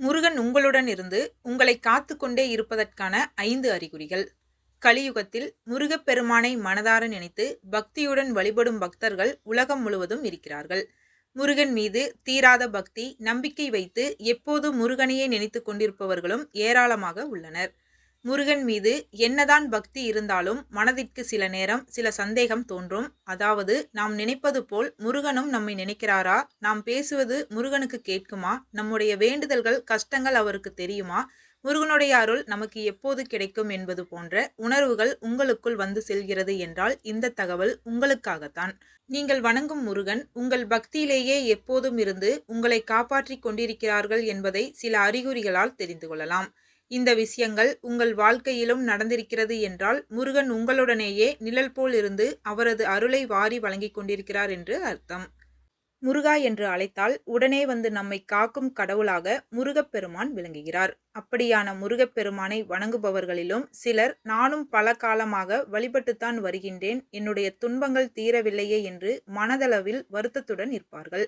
முருகன் உங்களுடன் இருந்து உங்களை காத்து கொண்டே இருப்பதற்கான ஐந்து அறிகுறிகள். கலியுகத்தில் முருகப்பெருமானை மனதார நினைத்து பக்தியுடன் வழிபடும் பக்தர்கள் உலகம் முழுவதும் இருக்கிறார்கள். முருகன் மீது தீராத பக்தி நம்பிக்கை வைத்து எப்போது முருகனையே நினைத்து கொண்டிருப்பவர்களும் ஏராளமாக உள்ளனர். முருகன் மீது என்னதான் பக்தி இருந்தாலும் மனதிற்கு சில நேரம் சில சந்தேகம் தோன்றும். அதாவது நாம் நினைப்பது போல் முருகனும் நம்மை நினைக்கிறாரா? நாம் பேசுவது முருகனுக்கு கேட்குமா? நம்முடைய வேண்டுதல்கள் கஷ்டங்கள் அவருக்கு தெரியுமா? முருகனுடைய அருள் நமக்கு எப்போது கிடைக்கும் என்பது போன்ற உணர்வுகள் உங்களுக்குள் வந்து செல்கிறது என்றால் இந்த தகவல் உங்களுக்காகத்தான். நீங்கள் வணங்கும் முருகன் உங்கள் பக்தியிலேயே எப்போதும் இருந்து உங்களை காப்பாற்றிக் கொண்டிருக்கிறார்கள் என்பதை சில அறிகுறிகளால் தெரிந்து கொள்ளலாம். இந்த விஷயங்கள் உங்கள் வாழ்க்கையிலும் நடந்திருக்கிறது என்றால் முருகன் உங்களுடனேயே நிழல் போல் இருந்து அவரது அருளை வாரி வழங்கிக் கொண்டிருக்கிறார் என்று அர்த்தம். முருகா என்று அழைத்தால் உடனே வந்து நம்மை காக்கும் கடவுளாக முருகப்பெருமான் விளங்குகிறார். அப்படியான முருகப்பெருமானை வணங்குபவர்களிலும் சிலர் நானும் பல காலமாக வழிபட்டுத்தான் வருகின்றேன். என்னுடைய துன்பங்கள் தீரவில்லையே என்று மனதளவில் வருத்தத்துடன் இருப்பார்கள்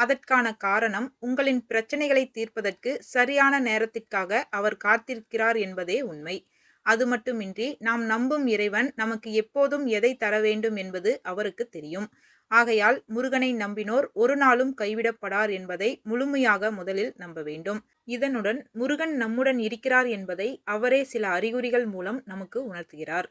அதற்கான காரணம் உங்களின் பிரச்சனைகளை தீர்ப்பதற்கு சரியான நேரத்திற்காக அவர் காத்திருக்கிறார் என்பதே உண்மை. அது மட்டுமின்றி நாம் நம்பும் இறைவன் நமக்கு எப்போதும் எதை தர வேண்டும் என்பது அவருக்கு தெரியும். ஆகையால் முருகனை நம்பினோர் ஒரு நாளும் கைவிடப்படார் என்பதை முழுமையாக முதலில் நம்ப வேண்டும். இதனுடன் முருகன் நம்முடன் இருக்கிறார் என்பதை அவரே சில அறிகுறிகள் மூலம் நமக்கு உணர்த்துகிறார்.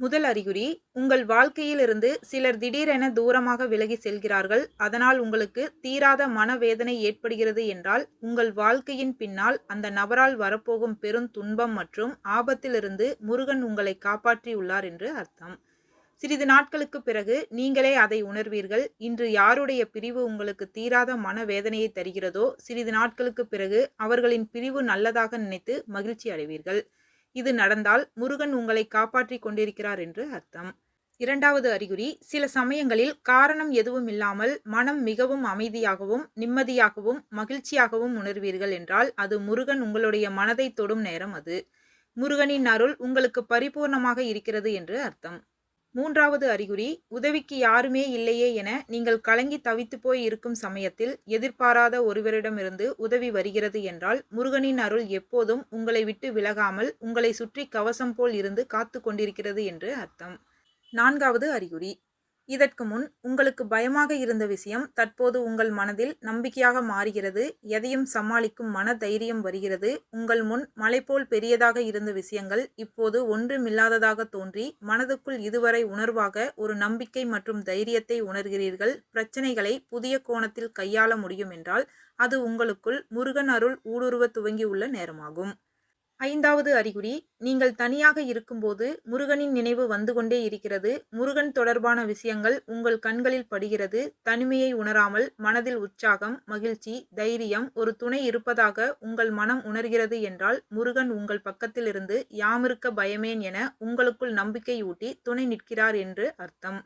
முதல் அறிகுறி உங்கள் வாழ்க்கையிலிருந்து சிலர் திடீரென தூரமாக விலகி செல்கிறார்கள். அதனால் உங்களுக்கு தீராத மனவேதனை ஏற்படுகிறது என்றால் உங்கள் வாழ்க்கையின் பின்னால் அந்த நபரால் வரப்போகும் பெரும் துன்பம் மற்றும் ஆபத்திலிருந்து முருகன் உங்களை காப்பாற்றியுள்ளார் என்று அர்த்தம். சிறிது நாட்களுக்கு பிறகு நீங்களே அதை உணர்வீர்கள். இன்று யாருடைய பிரிவு உங்களுக்கு தீராத மனவேதனையை தருகிறதோ சிறிது நாட்களுக்கு பிறகு அவர்களின் பிரிவு நல்லதாக நினைத்து மகிழ்ச்சி அடைவீர்கள். இது நடந்தால் முருகன் உங்களை காப்பாற்றி கொண்டிருக்கிறார் என்று அர்த்தம். இரண்டாவது அறிகுறி சில சமயங்களில் காரணம் எதுவும் இல்லாமல் மனம் மிகவும் அமைதியாகவும் நிம்மதியாகவும் மகிழ்ச்சியாகவும் உணர்வீர்கள் என்றால் அது முருகன் உங்களுடைய மனதை தொடும் நேரம் அது. முருகனின் அருள் உங்களுக்கு பரிபூர்ணமாக இருக்கிறது என்று அர்த்தம். மூன்றாவது அறிகுறி உதவிக்கு யாருமே இல்லையே என நீங்கள் கலங்கி தவித்து போய் இருக்கும் சமயத்தில் எதிர்பாராத ஒருவரிடமிருந்து உதவி வருகிறது என்றால் முருகனின் அருள் எப்போதும் உங்களை விட்டு விலகாமல் உங்களை சுற்றி கவசம் போல் இருந்து காத்து கொண்டிருக்கிறது என்று அர்த்தம். நான்காவது அறிகுறி இதற்கு முன் உங்களுக்கு பயமாக இருந்த விஷயம் தற்போது உங்கள் மனதில் நம்பிக்கையாக மாறுகிறது எதையும் சமாளிக்கும் மன தைரியம் வருகிறது. உங்கள் முன் மலை போல் பெரியதாக இருந்த விஷயங்கள் இப்போது ஒன்றுமில்லாததாக தோன்றி மனதுக்குள் இதுவரை உணர்வாக ஒரு நம்பிக்கை மற்றும் தைரியத்தை உணர்கிறீர்கள். பிரச்சனைகளை புதிய கோணத்தில் கையாள முடியும் என்றால் அது உங்களுக்குள் முருகன் அருள் ஊடுருவ துவங்கியுள்ள நேரமாகும். ஐந்தாவது அறிகுறி நீங்கள் தனியாக இருக்கும்போது முருகனின் நினைவு வந்து கொண்டே இருக்கிறது. முருகன் தொடர்பான விஷயங்கள் உங்கள் கண்களில் படுகிறது. தனிமையை உணராமல் மனதில் உற்சாகம் மகிழ்ச்சி தைரியம் ஒரு துணை இருப்பதாக உங்கள் மனம் உணர்கிறது என்றால் முருகன் உங்கள் பக்கத்திலிருந்து யாமிருக்க பயமேன் என உங்களுக்குள் நம்பிக்கையூட்டி துணை நிற்கிறார் என்று அர்த்தம்.